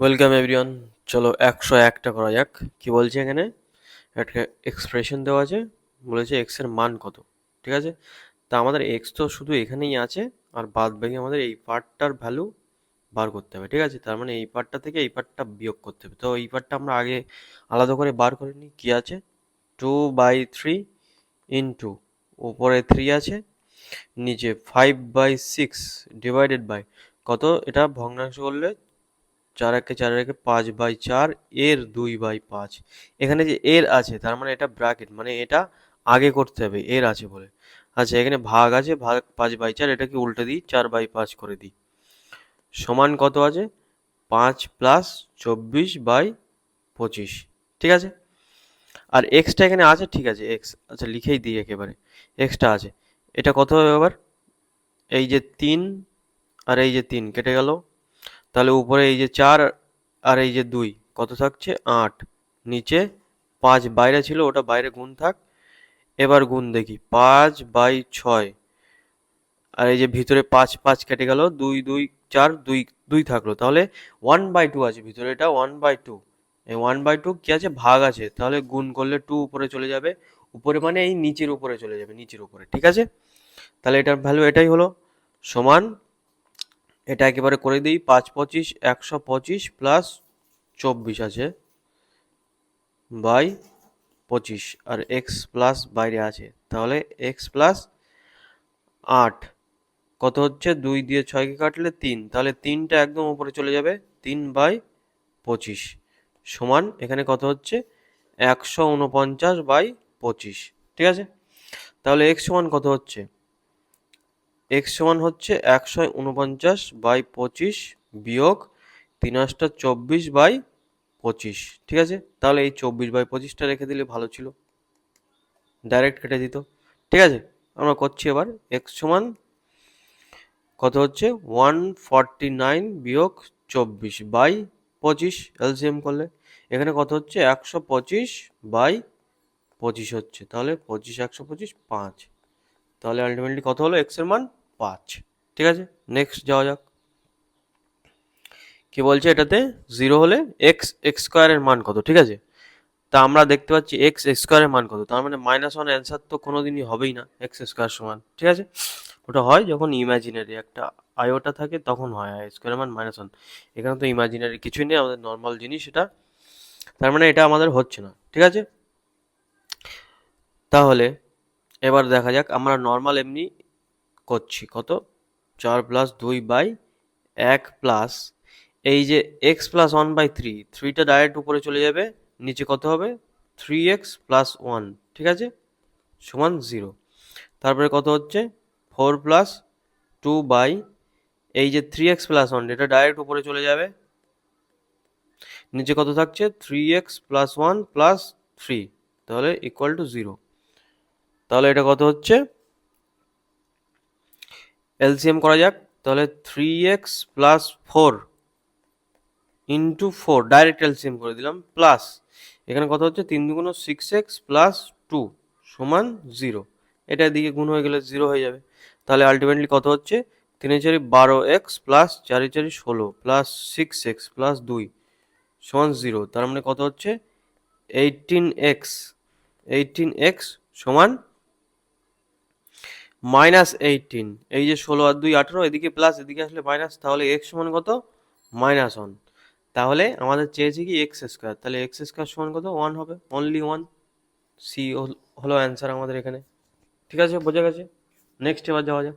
Welcome everyone চলো একশো একটা করা যাক। কি বলছে এখানে? একটা এক্সপ্রেশন দেওয়া আছে, বলেছে এক্সের মান কত, ঠিক আছে? তা আমাদের এক্স তো শুধু এখানেই আছে, আর বাদ বাকি আমাদের এই পার্টটার ভ্যালু বার করতে হবে, ঠিক আছে? তার মানে এই পার্টটা থেকে এই পার্টটা বিয়োগ করতে হবে। তো এই পার্টটা আমরা আগে আলাদা করে বার করে নিই। কী আছে? টু বাই থ্রি ইন্টু উপরে থ্রি আছে, নিচে five by six divided by কত? এটা ভগ্নাংশ করলে চার একে চার একে পাঁচ বাই চার, এর দুই বাই পাঁচ। এখানে যে এর আছে, তার মানে এটা ব্র্যাকেট মানে এটা আগে করতে হবে, এর আছে বলে। আচ্ছা এখানে ভাগ আছে, ভাগ পাঁচ বাই চার, এটাকে উল্টে দিই, চার বাই পাঁচ করে দিই। সমান কত আছে? পাঁচ প্লাস চব্বিশ বাই পঁচিশ, ঠিক আছে? আর এক্সটা এখানে আছে, ঠিক আছে এক্স আচ্ছা লিখেই দিই একেবারে। এক্সটা আছে, এটা কত হবে আবার? এই যে তিন, আর এই যে তিন, কেটে গেল তাহলে উপরে এই যে চার আর এই যে দুই, কত থাকছে? আট। নিচে পাঁচ বাইরে ছিল, ওটা বাইরে গুণ থাক। এবার গুণ দেখি, পাঁচ বাই ছয়। আর এই যে ভিতরে পাঁচ পাঁচ কেটে গেল, দুই দুই, চার, দুই দুই থাকল। তাহলে ওয়ান বাই টু আছে ভিতরে, এটা ওয়ান বাই টু এই ওয়ান বাই টু কী আছে? ভাগ আছে। তাহলে গুণ করলে টু উপরে চলে যাবে। উপরে মানে এই নিচের উপরে চলে যাবে, নিচের উপরে, ঠিক আছে? তাহলে এটার ভ্যালু এটাই হলো সমান এটা একেবারে করে দিই, পাঁচ পঁচিশ, একশো পঁচিশ প্লাস চব্বিশ আছে বাই পঁচিশ, আর এক্স প্লাস বাইরে আছে। তাহলে এক্স প্লাস আট, কত হচ্ছে? দুই দিয়ে ছয়কে কাটলে তিন, তাহলে তিনটা একদম উপরে চলে যাবে, তিন বাই পঁচিশ, সমান এখানে কত হচ্ছে? একশো উনপঞ্চাশ বাই পঁচিশ, ঠিক আছে? তাহলে এক্স সমান কত হচ্ছে? এক্স সমান হচ্ছে একশো উনপঞ্চাশ বাই পঁচিশ বিয়োগ তিন আটটা চব্বিশ বাই পঁচিশ, ঠিক আছে? তাহলে এই চব্বিশ বাই পঁচিশটা রেখে দিলে ভালো ছিল। ডাইরেক্ট কেটে দিত। ঠিক আছে? আমরা করছি এবার। এক্স সমান কত হচ্ছে? ওয়ান ফর্টি নাইন বিয়োগ চব্বিশ বাই পঁচিশ এলসিএম করলে। এখানে কত হচ্ছে? একশো পঁচিশ বাই পঁচিশ হচ্ছে। তাহলে পঁচিশ, একশো পঁচিশ, পাঁচ। তাহলে আলটিমেটলি কত হলো? এক্সের মান পাঁচ। ঠিক আছে? নেক্সট যাওয়া যাক। কি বলছে এটাতে? জিরো হলে এক্স এক্স স্কোয়ারের মান কত? ঠিক আছে? তা আমরা দেখতে পাচ্ছি এক্স এক্স স্কোয়ারের মান কত? তার মানে মাইনাস ওয়ান অ্যান্সার তো কোনো দিনই হবেই না এক্স স্কোয়ার সমান। ঠিক আছে? ওটা হয় যখন ইমাজিনারি একটা আয়োটা থাকে, তখন হয় আই স্কোয়ারের মান মাইনাস ওয়ান এখানে তো ইমাজিনারি কিছুই নেই, আমাদের নর্মাল জিনিস এটা। তার মানে এটা আমাদের হচ্ছে না। ঠিক আছে? তাহলে এবার দেখা যাক, আমরা নর্মাল এমনি করছি। কত? চার প্লাস দুই বাই এক প্লাস এই যে x plus one by three থ্রিটা ডাইরেক্ট উপরে চলে যাবে, নিচে কত হবে? থ্রি এক্স প্লাস ওয়ান ঠিক আছে? সমান জিরো তারপরে কত হচ্ছে? ফোর প্লাস টু বাই এই যে থ্রি এক্স প্লাস ওয়ান এটা ডাইরেক্ট উপরে চলে যাবে। নিচে কত থাকছে? Three x plus one plus three তাহলে ইকুয়াল টু জিরো তাহলে এটা কত হচ্ছে? এলসিএম করা যাক, তাহলে three x plus four into four direct LCM করে দিলাম প্লাস এখানে কত হচ্ছে তিন দুগুণ সিক্স এক্স প্লাস টু সমান জিরো এটা দিকে গুণ হয়ে গেলে জিরো হয়ে যাবে, তাহলে আলটিমেটলি কত হচ্ছে? তিনে চারি বারো এক্স প্লাস চারি চারি ষোলো প্লাস সিক্স এক্স প্লাস দুই সমান জিরো তার মানে কত হচ্ছে? এইটিন এক্স এইটিন এক্স সমান মাইনাস এইটিন। এই যে ষোলো আর দুই আঠেরো, এদিকে প্লাস এদিকে আসলে মাইনাস তাহলে এক্স সমান কত? মাইনাস ওয়ান তাহলে আমাদের চেয়েছে কি এক্স স্কোয়ার তাহলে এক্স স্কোয়ার সমান কত? ওয়ান হবে। অনলি ওয়ান সি হলো অ্যান্সার আমাদের এখানে। ঠিক আছে? বোঝা গেছে? নেক্সট এবার যাওয়া যাক।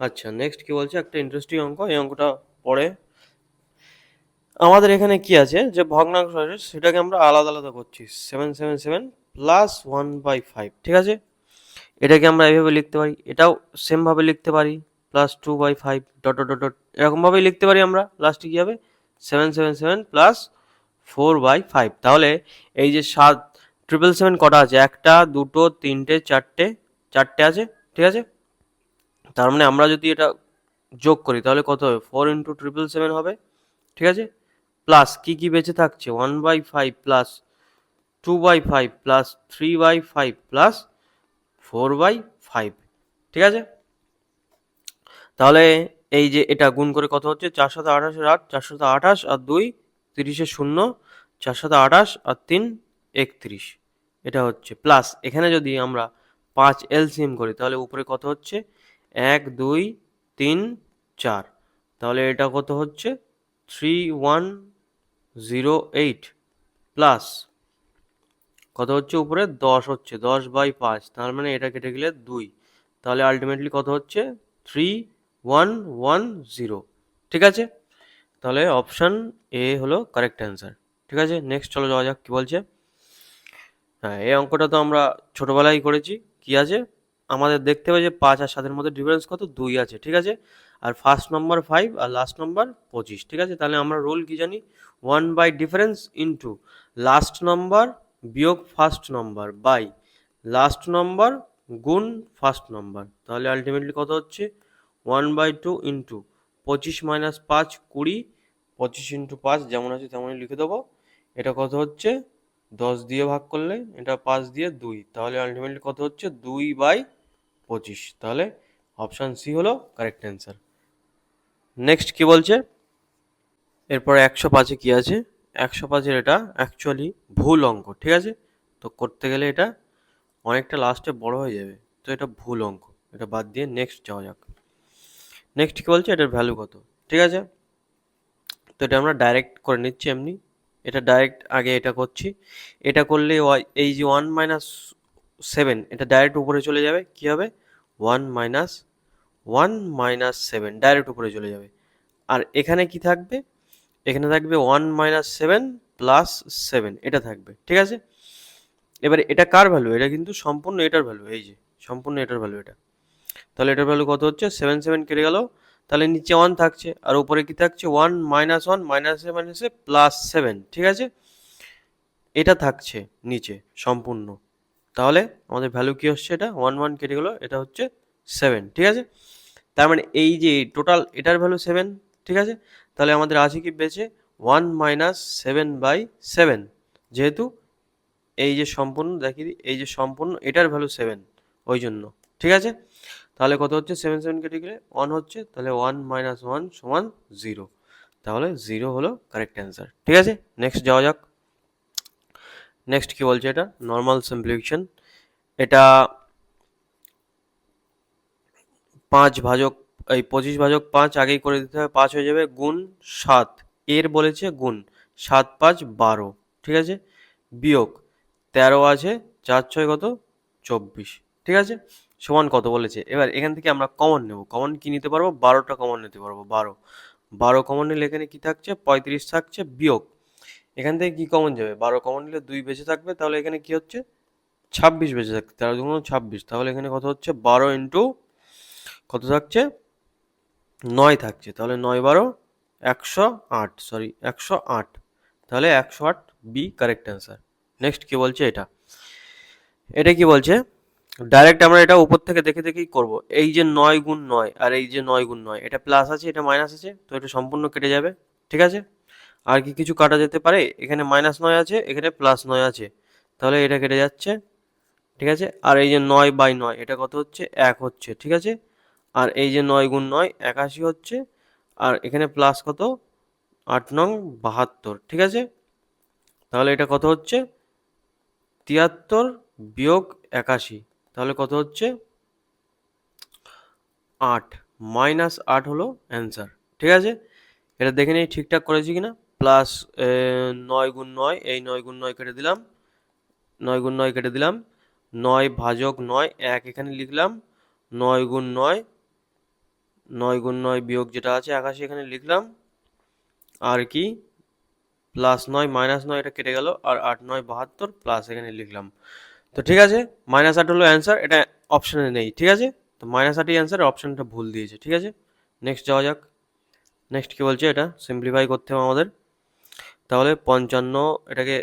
আচ্ছা নেক্সট কি বলছে? একটা ইন্টারেস্টিং অঙ্ক। এই অঙ্কটা পড়ে আমাদের এখানে কি আছে? যে ভগ্নাংশ সেটাকে আমরা আলাদা আলাদা করছি। Seven seven seven plus one by five ঠিক আছে? এটাকে আমরা এইভাবে লিখতে পারি, এটাও সেমভাবে লিখতে পারি plus two by five dot dot dot এরকমভাবেই লিখতে পারি আমরা লাস্টে কী হবে? Seven seven seven plus four by five তাহলে এই যে সাত ট্রিপল সেভেন কটা আছে? একটা, দুটো, তিনটে, চারটে চারটে আছে, ঠিক আছে? তার মানে আমরা যদি এটা যোগ করি, তাহলে কত হবে? ফোর ইন্টু ট্রিপল সেভেন হবে, ঠিক আছে? প্লাস কী কী বেঁচে থাকছে? One by five plus two by five plus three by five plus four by five, ঠিক আছে? তাহলে এই যে এটা গুণ করে কত হচ্ছে? চার সাথে আঠাশের আট, চার সাথে আঠাশ আর দুই, তিরিশে শূন্য, চার সাথে আঠাশ আর তিন, একত্রিশ। এটা হচ্ছে। প্লাস এখানে যদি আমরা পাঁচ এলসিএম করি, তাহলে উপরে কত হচ্ছে? এক, দুই, তিন, চার। তাহলে এটা কত হচ্ছে? Three one zero eight plus কত হচ্ছে উপরে? দশ হচ্ছে, দশ বাই পাঁচ। তার মানে এটা কেটে গেলে দুই। তাহলে আলটিমেটলি কত হচ্ছে? থ্রি ওয়ান ওয়ান জিরো ঠিক আছে? তাহলে অপশান এ হলো কারেক্ট অ্যান্সার ঠিক আছে? নেক্সট চলো যাওয়া যাক, কী বলছে? হ্যাঁ এই অঙ্কটা তো আমরা ছোটোবেলায় করেছি। কি আছে? আমাদের দেখতে হবে যে পাঁচ আর সাতের মধ্যে ডিফারেন্স কত? দুই আছে। ঠিক আছে? আর ফার্স্ট নম্বর ফাইভ আর লাস্ট নম্বর পঁচিশ। ঠিক আছে? তাহলে আমরা রোল কি জানি? One by difference into last number বিয়োগ first number by last number গুণ ফার্স্ট নম্বর তাহলে আলটিমেটলি কত হচ্ছে? ওয়ান বাই টু ইন্টু পঁচিশ মাইনাস পাঁচ কুড়ি, পঁচিশ ইন্টু পাঁচ যেমন আছে তেমনই লিখে দেবো। এটা কত হচ্ছে? দশ দিয়ে ভাগ করলে এটা পাঁচ দিয়ে দুই। তাহলে আলটিমেটলি কত হচ্ছে? দুই বাই পঁচিশ। তাহলে অপশান সি হলো কারেক্ট অ্যান্সার নেক্সট কি বলছে? এরপর একশো পাঁচে কি আছে? একশো পাঁচের এটা অ্যাকচুয়ালি ভুল অঙ্ক, ঠিক আছে? তো করতে গেলে এটা অনেকটা লাস্টে বড় হয়ে যাবে। তো এটা ভুল অঙ্ক, এটা বাদ দিয়ে নেক্সট যাওয়া যাক। নেক্সট কী বলছে? এটার ভ্যালু কত? ঠিক আছে? তো এটা আমরা ডাইরেক্ট করে নিচ্ছি এমনি। এটা ডাইরেক্ট আগে এটা করছি। এটা করলে এই যে ওয়ান মাইনাস সেভেন এটা ডাইরেক্ট উপরে চলে যাবে। কি হবে? One minus one minus seven direct উপরে চলে যাবে। আর এখানে কি থাকবে? এখানে থাকবে one minus seven plus seven এটা থাকবে, ঠিক আছে? এবারে এটা কার ভ্যালু এটা কিন্তু সম্পূর্ণ এটার ভ্যালু এই যে, সম্পূর্ণ এটার ভ্যালু এটা। তাহলে এটার ভ্যালু কত হচ্ছে? সেভেন সেভেন কেটে গেল। তাহলে নিচে ওয়ান থাকছে, আর উপরে কি থাকছে? ওয়ান মাইনাস ওয়ান মাইনাসে মাইনাসে প্লাস সেভেন ঠিক আছে? এটা থাকছে নিচে, সম্পূর্ণ। তাহলে আমাদের ভ্যালু কি হচ্ছে এটা? ওয়ান ওয়ান কেটে গেলো, এটা হচ্ছে সেভেন ঠিক আছে? তার মানে এই যে টোটাল এটার ভ্যালু সেভেন ঠিক আছে? তাহলে আমাদের আছে কি বেঁচে? One minus seven by seven. যেহেতু এই যে সম্পূর্ণ, দেখি, এই যে সম্পূর্ণ, এটার ভ্যালু সেভেন। ওই জন্য। ঠিক আছে? তাহলে কত হচ্ছে? সেভেন সেভেন কেটে গেলে ওয়ান হচ্ছে, তাহলে ওয়ান মাইনাস ওয়ান সমান জিরো। তাহলে জিরো হলো কারেক্ট অ্যান্সার। ঠিক আছে? নেক্সট যাওয়া যাক। নেক্সট কি বলছে এটা? Normal simplification. এটা পাঁচ ভাজক এই পঁচিশ ভাজক পাঁচ আগেই করে দিতে হবে, পাঁচ হয়ে যাবে গুণ সাত। এর বলেছে গুণ সাত পাঁচ বারো, ঠিক আছে? বিয়োগ তেরো আছে, চার ছয় কত? চব্বিশ, ঠিক আছে? সমান কত বলেছে? এবার এখান থেকে আমরা কমন নেব। কমন কি নিতে পারব? বারোটা কমন নিতে পারব, বারো। বারো কমন নিলে এখানে কি থাকছে? পঁয়ত্রিশ থাকছে, বিয়োগ। এখান থেকে কি কমন যাবে? বারো কমন নিলে দুই বেঁচে থাকবে, তাহলে এখানে কি হচ্ছে? ছাব্বিশ বেঁচে থাকবে তেরো দুগুণ ছাব্বিশ, তাহলে এখানে কত হচ্ছে? বারো ইন্টু কত থাকছে? নয় থাকছে, তাহলে নয় বারো, একশো আট সরি একশো আট। তাহলে একশো আট বি কারেক্ট অ্যান্সার নেক্সট কি বলছে এটা? এটা কি বলছে? ডাইরেক্ট আমরা এটা উপর থেকে দেখে দেখেই করব। এই যে নয় গুণ নয় আর এই যে নয় গুণ নয়, এটা প্লাস আছে, এটা মাইনাস আছে, তো এটা সম্পূর্ণ কেটে যাবে, ঠিক আছে? আর কি কিছু কাটা যেতে পারে? এখানে মাইনাস নয় আছে, এখানে প্লাস নয় আছে। তাহলে এটা কেটে যাচ্ছে, ঠিক আছে? আর এই যে নয় বাই নয়, এটা কত হচ্ছে? এক হচ্ছে, ঠিক আছে? আর এই যে নয় গুণ নয়, একাশি হচ্ছে, আর এখানে প্লাস কত? আট নং বাহাত্তর, ঠিক আছে? তাহলে এটা কত হচ্ছে? তিয়াত্তর বিয়োগ একাশি, তাহলে কত হচ্ছে? আট মাইনাস আট হলো অ্যান্সার ঠিক আছে? এটা দেখে নিই ঠিকঠাক করেছি কিনা? প্লাস নয় গুণ নয়, এই নয় গুণ নয় কেটে দিলাম, নয় গুণ নয় কেটে দিলাম, নয় ভাজক নয়, এক এখানে লিখলাম, নয় গুণ নয় নয় গুণ নয় বিয়োগ যেটা আছে একাশি এখানে লিখলাম, আর কি? প্লাস নয় মাইনাস নয়, এটা কেটে গেল, আর আট নয়, বাহাত্তর প্লাস এখানে লিখলাম। তো ঠিক আছে মাইনাস আট হলো অ্যান্সার এটা অপশানে নেই, ঠিক আছে? তো মাইনাস আটই অ্যান্সার অপশানটা ভুল দিয়েছে, ঠিক আছে? নেক্সট যাওয়া যাক। নেক্সট কী বলছে এটা? সিম্পলিফাই করতে হবে আমাদের। তাহলে পঞ্চান্ন, এটাকে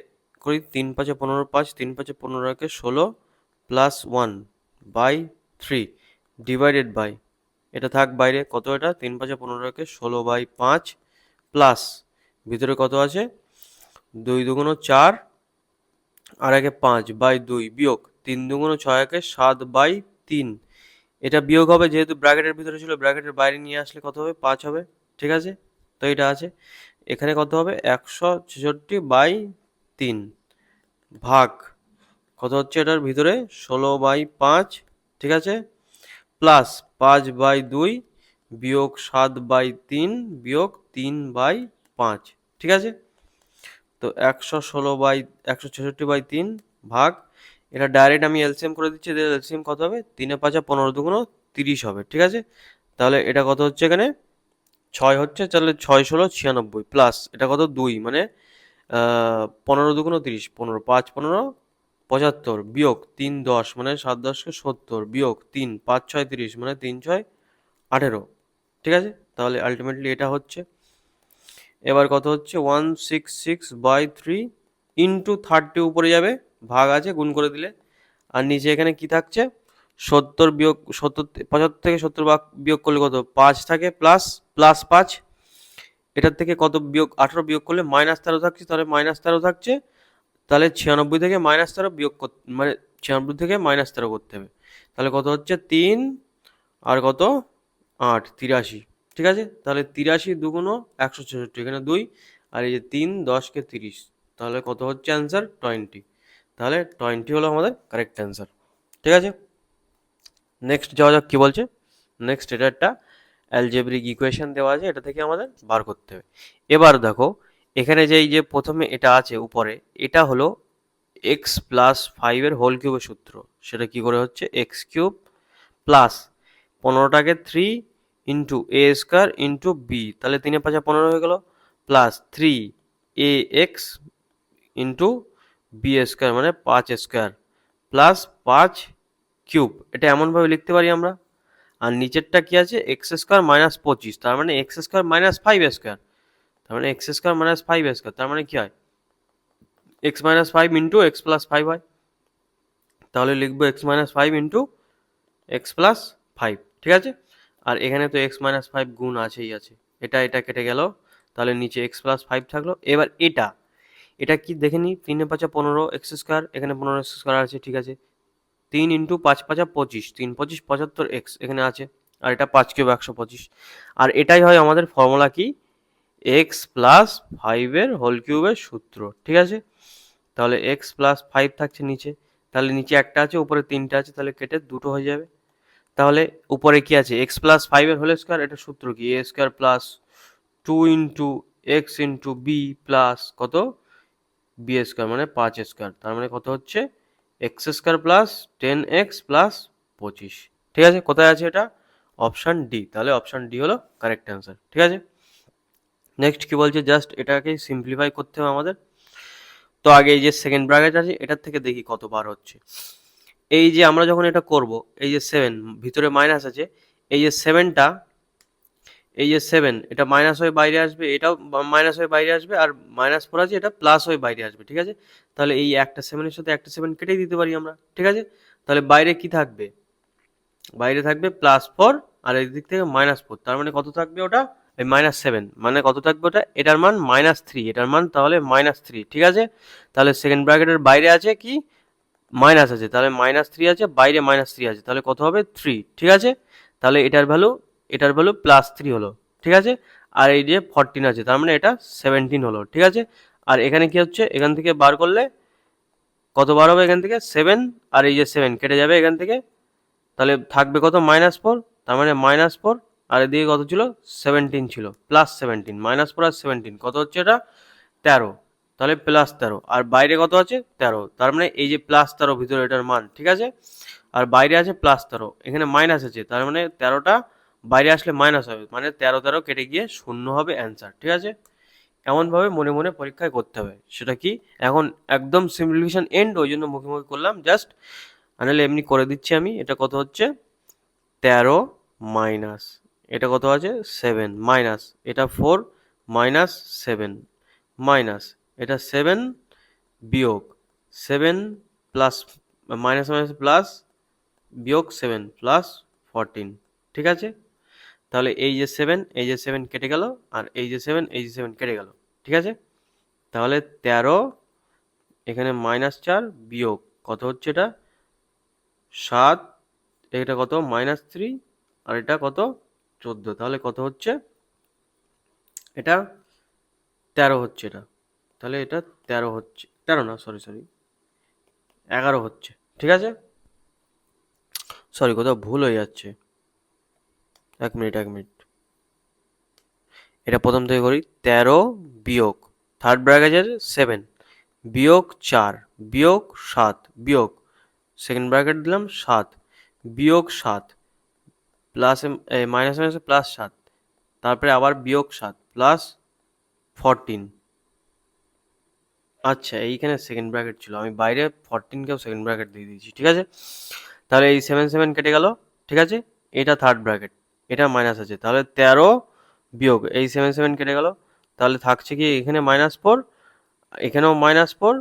করি, তিন পাঁচে পনেরো, পাঁচ, তিন পাঁচে পনেরোকে ষোলো plus one by three divided by এটা থাক বাইরে, কত এটা? তিন পাঁচে পনেরোকে ষোলো বাই পাঁচ প্লাস। ভিতরে কত আছে? দুই দুগুণ চার আর একে পাঁচ বাই দুই বিয়োগ। তিন দুগুণ ছয় একে সাত বাই তিন। এটা বিয়োগ হবে যেহেতু ব্র্যাকেটের ভিতরে ছিল, ব্র্যাকেটের বাইরে নিয়ে আসলে কত হবে? পাঁচ হবে। ঠিক আছে? তো এটা আছে। এখানে কত হবে? একশো ছেষট্টি বাই তিন ভাগ। কত হচ্ছে এটার ভিতরে? ষোলো বাই পাঁচ। ঠিক আছে? প্লাস পাঁচ বাই দুই বিয়োগ সাত বাই তিন বিয়োগ তিন বাই পাঁচ, ঠিক আছে? তো একশো ষোলো বাই, একশো ছেষট্টি বাই তিন ভাগ, এটা ডাইরেক্ট আমি এলসিএম করে দিচ্ছি এলসিএম কত হবে? তিনে পাঁচা পনেরো দুগুণ তিরিশ হবে, ঠিক আছে? তাহলে এটা কত হচ্ছে এখানে? ছয় হচ্ছে, তাহলে ছয় ষোলো ছিয়ানব্বই প্লাস এটা কত? দুই মানে পনেরো দুগুণ তিরিশ, পনেরো, পাঁচ পনেরো পঁচাত্তর, বিয়োগ তিন দশ মানে সাত দশকে সত্তর, বিয়োগ তিন পাঁচ ছয় তিরিশ মানে তিন ছয় আঠেরো। ঠিক আছে? তাহলে আলটিমেটলি এটা হচ্ছে। এবার কত হচ্ছে? One six six by three into thirty উপরে যাবে, ভাগ আছে, গুণ করে দিলে। আর নিচে এখানে কি থাকছে? সত্তর বিয়োগ, সত্তর পঁচাত্তর থেকে সত্তর ভাগ বিয়োগ করলে কত? পাঁচ থাকে প্লাস প্লাস পাঁচ। এটার থেকে কত বিয়োগ আঠেরো বিয়োগ করলে মাইনাস তেরো থাকছে, তাহলে মাইনাস তেরো থাকছে। তাহলে ছিয়ানব্বই থেকে মাইনাস তেরো বিয়োগ করতে মানে ছিয়ানব্বই থেকে মাইনাস তেরো করতে হবে। তাহলে কত হচ্ছে? তিন আর কত? আট, তিরাশি। ঠিক আছে? তাহলে তিরাশি দুগুণ একশো ছেষট্টি, এখানে দুই। আর এই যে তিন দশকে তিরিশ। তাহলে কত হচ্ছে অ্যান্সার টোয়েন্টি তাহলে টোয়েন্টি হলো আমাদের কারেক্ট অ্যান্সার ঠিক আছে? নেক্সট যাওয়া যাক কী বলছে? নেক্সট এটা একটা অ্যালজেব্রিক ইকুয়েশন দেওয়া আছে, এটা থেকে আমাদের বার করতে হবে। এবার দেখো এখানে যে এই যে প্রথমে এটা আছে উপরে, এটা হলো এক্স প্লাস ফাইভের হোল কিউবের সূত্র। সেটা কি করে হচ্ছে? X cube plus পনেরোটাকে three into A square into B তাহলে তিনে পাঁচা পনেরো হয়ে গেল। Plus three A x into B square মানে পাঁচ স্কোয়ার প্লাস পাঁচ কিউব এটা এমনভাবে লিখতে পারি আমরা। আর নিচেরটা কি আছে? এক্স স্কোয়ার মাইনাস পঁচিশ। তার মানে x square minus five square তার মানে x square minus five square তার মানে কি হয়? X minus five into x plus five হয় তাহলে লিখব x minus five into x plus five ঠিক আছে? আর এখানে তো এক্স মাইনাস ফাইভ গুণ আছেই আছে, এটা এটা কেটে গেল, তাহলে নিচে এক্স প্লাস ফাইভ থাকল। এবার এটা এটা কি দেখে নিই তিনে পাঁচা পনেরো এক্স স্কোয়ার এখানে পনেরো এক্স স্কোয়ার আছে, ঠিক আছে? তিন ইন্টু পাঁচ পাঁচা পঁচিশ, তিন পঁচিশ পঁচাত্তর এক্স এখানে আছে, আর এটা পাঁচ কিউব একশো পঁচিশ। আর এটাই হয় আমাদের ফর্মুলা কি? এক্স প্লাস ফাইভের হোল কিউবের সূত্র, ঠিক আছে? তাহলে এক্স প্লাস ফাইভ থাকছে নিচে, তাহলে নিচে একটা আছে, উপরে তিনটা আছে, তাহলে কেটে দুটো হয়ে যাবে। তাহলে উপরে কি আছে? এক্স প্লাস ফাইভের হোল স্কোয়ার এটা সূত্র কি? A square plus two into x into B plus কত? বি স্কোয়ার মানে পাঁচ স্কোয়ার তার মানে কত হচ্ছে? X square plus ten x plus পঁচিশ, ঠিক আছে? কোথায় আছে এটা? অপশান ডি তাহলে অপশান ডি হলো কারেক্ট অ্যান্সার ঠিক আছে? নেক্সট কি বলছে? জাস্ট এটাকে সিম্পলিফাই করতে হবে আমাদের। তো আগে এই যে সেকেন্ড ব্র্যাকেট আছে, এটার থেকে দেখি কত বার হচ্ছে। এই যে আমরা যখন এটা করব, এই যে সেভেন ভিতরে মাইনাস আছে, এই যে সেভেনটা এই যে সেভেন এটা মাইনাস হয়ে বাইরে আসবে, এটাও মাইনাস হয়ে বাইরে আসবে, আর মাইনাস ফোর আছে, এটা প্লাস হয়ে বাইরে আসবে, ঠিক আছে? তাহলে এই একটা সেভেনের সাথে একটা সেভেন কেটেই দিতে পারি আমরা, ঠিক আছে? তাহলে বাইরে কি থাকবে? বাইরে থাকবে প্লাস ফোর আর দিক থেকে মাইনাস ফোর তার মানে কত থাকবে ওটা? এই মাইনাস সেভেন মানে কত থাকবে ওটা? এটার মান মাইনাস থ্রি এটার মান তাহলে মাইনাস থ্রি ঠিক আছে? তাহলে সেকেন্ড ব্র্যাকেটের বাইরে আছে কি? মাইনাস আছে, তাহলে মাইনাস থ্রি আছে, বাইরে মাইনাস থ্রি আছে, তাহলে কত হবে? থ্রি ঠিক আছে? তাহলে এটার ভ্যালু এটার ভ্যালু প্লাস থ্রি হলো, ঠিক আছে? আর এই যে ফরটিন আছে, তার মানে এটা সেভেন্টিন হলো, ঠিক আছে? আর এখানে কি হচ্ছে? এখান থেকে বার করলে কত বার হবে এখান থেকে? সেভেন আর এই যে সেভেন কেটে যাবে এখান থেকে? তাহলে থাকবে কত? মাইনাস ফোর তার মানে মাইনাস ফোর আর এদিকে কত ছিল? সেভেন্টিন ছিল। প্লাস সেভেন্টিন মাইনাস আর সেভেন্টিন কত হচ্ছে এটা? তেরো। তাহলে প্লাস তেরো। আর বাইরে কত আছে? তেরো। তার মানে এই যে প্লাস তেরো ভিতরে এটার মান, ঠিক আছে? আর বাইরে আছে প্লাস তেরো। এখানে মাইনাস আছে। তার মানে তেরোটা বাইরে আসলে মাইনাস হবে। মানে তেরো তেরো কেটে গিয়ে শূন্য হবে অ্যান্সার ঠিক আছে? এমনভাবে মনে মনে পরীক্ষায় করতে হবে। সেটা কি? এখন একদম সিম্পলিফিকেশন এন্ড ওই জন্য মুখে মুখে করলাম। জাস্ট আনালে এমনি করে দিচ্ছি আমি। এটা কত হচ্ছে? তেরো মাইনাস এটা কত আছে? সেভেন মাইনাস এটা ফোর মাইনাস সেভেন মাইনাস এটা সেভেন বিয়োগ seven plus minus minus plus বিয়োগ সেভেন প্লাস ফরটিন ঠিক আছে? তাহলে এই যে সেভেন এই যে সেভেন কেটে গেল, আর এই যে সেভেন এই যে সেভেন কেটে গেল, ঠিক আছে? তাহলে তেরো, এখানে মাইনাস চার বিয়োগ, কত হচ্ছে এটা? সাত, এটা কত? মাইনাস থ্রি আর এটা কত? চোদ্দ, তাহলে কত হচ্ছে? এটা তেরো হচ্ছে এটা। তাহলে এটা তেরো হচ্ছে, তেরো না সরি সরি এগারো হচ্ছে, ঠিক আছে? সরি কোথাও ভুল হয়ে যাচ্ছে। এক মিনিট এক মিনিট। এটা প্রথম থেকে করি, তেরো বিয়োগ থার্ড ব্র্যাকেটের সেভেন বিয়োগ চার, বিয়োগ সাত, বিয়োগ সেকেন্ড ব্র্যাকেট দিলাম সাত, বিয়োগ সাত প্লাস মাইনাস মাইনাসে প্লাস সাত। তারপরে আবার বিয়োগ সাত প্লাস ফরটিন আচ্ছা এইখানে সেকেন্ড ব্র্যাকেট ছিল। আমি বাইরে ফরটিনকেও সেকেন্ড ব্র্যাকেট দিয়ে দিয়েছি, ঠিক আছে? তাহলে এই সেভেন সেভেন কেটে গেল, ঠিক আছে? এটা থার্ড ব্র্যাকেট এটা মাইনাস আছে। তাহলে তেরো বিয়োগ, এই সেভেন সেভেন কেটে গেল। তাহলে থাকছে কি এখানে মাইনাস ফোর এখানেও মাইনাস ফোর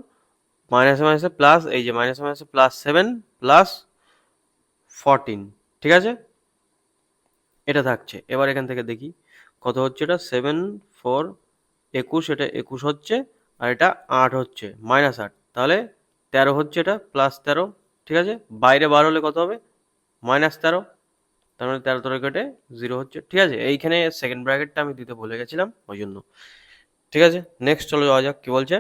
মাইনাসে মাইনাসে প্লাস এই যে মাইনাসে মাইনাসে প্লাস সেভেন প্লাস ফরটিন ঠিক আছে? এটা থাকছে। এবার এখান থেকে দেখি, কত হচ্ছে এটা? সেভেন ফোর একুশ, এটা একুশ হচ্ছে আর এটা আট হচ্ছে মাইনাস আট। তাহলে তেরো হচ্ছে এটা প্লাস তেরো, ঠিক আছে? বাইরে বার হলে কত হবে? মাইনাস তেরো। তার মানে তেরো তেরো কেটে জিরো হচ্ছে, ঠিক আছে? এইখানে সেকেন্ড ব্র্যাকেটটা আমি দিতে ভুলে গেছিলাম ওই জন্য ঠিক আছে? নেক্সট চলে যাওয়া যাক, কী বলছে?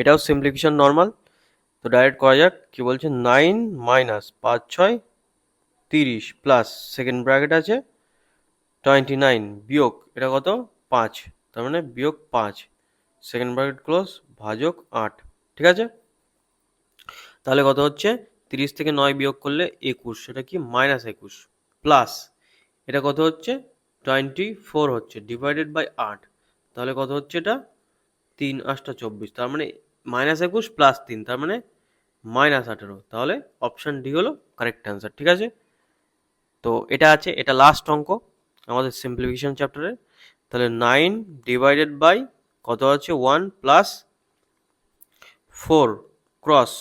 এটাও সিম্পলিফিকেশন নর্মাল তো ডাইরেক্ট করা যাক, কী বলছে? নাইন মাইনাস পাঁচ, ছয় তিরিশ প্লাস সেকেন্ড ব্র্যাকেট আছে টোয়েন্টি নাইন বিয়োগ, এটা কত? পাঁচ। তার মানে বিয়োগ পাঁচ। সেকেন্ড ব্র্যাকেট ক্লোজ ভাজক আট। ঠিক আছে? তাহলে কত হচ্ছে? তিরিশ থেকে নয় বিয়োগ করলে একুশ। সেটা কি? মাইনাস একুশ। প্লাস এটা কত হচ্ছে? টোয়েন্টি ফোর হচ্ছে ডিভাইডেড বাই আট। তাহলে কত হচ্ছে এটা? তিন আটটা চব্বিশ। তার মানে মাইনাস একুশ প্লাস তিন। তার মানে মাইনাস আঠেরো। তাহলে অপশান ডি হলো কারেক্ট অ্যান্সার ঠিক আছে? তো এটা আছে, এটা লাস্ট অঙ্ক, আমাদের সিম্পলিফিকেশন চ্যাপ্টারে তাহলে নাইন ডিভাইডেড বাই কত আছে? ওয়ান প্লাস ফোর ক্রস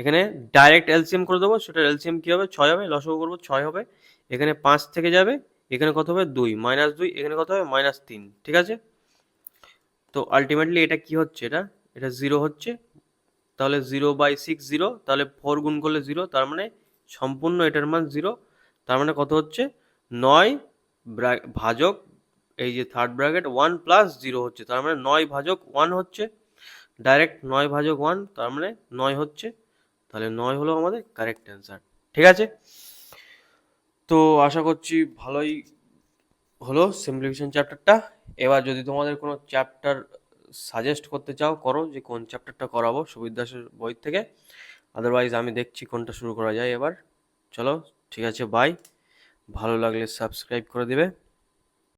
এখানে ডাইরেক্ট এলসিএম করে দেবো, সেটা এলসিএম কী হবে? ছয় হবে লসও করব, ছয় হবে। এখানে পাঁচ থেকে যাবে, এখানে কত হবে? দুই মাইনাস দুই, এখানে কত হবে? মাইনাস তিন, ঠিক আছে? তো আলটিমেটলি এটা কি হচ্ছে এটা? এটা জিরো হচ্ছে। তাহলে জিরো বাই সিক্স জিরো তাহলে ফোর গুণ করলে জিরো তার মানে সম্পূর্ণ এটার মান জিরো তার মানে কত হচ্ছে? নয় ভাজক, এই যে third bracket one plus zero হচ্ছে। তার মানে নয় ভাজক ওয়ান হচ্ছে। ডাইরেক্ট নয় ভাজক ওয়ান তার মানে নয় হচ্ছে। তাহলে নয় হলো আমাদের কারেক্ট অ্যান্সার ঠিক আছে? তো আশা করছি ভালোই হলো সিম্পলিফিকেশন চ্যাপ্টারটা এবার যদি তোমাদের কোনো চ্যাপ্টার সাজেস্ট করতে চাও, করো যে কোন চ্যাপ্টারটা করাবো সুবির দাসের বই থেকে। আদারওয়াইজ আমি দেখছি কোনটা শুরু করা যায় এবার। চলো ঠিক আছে বাই ভালো লাগলে সাবস্ক্রাইব করে দিবে।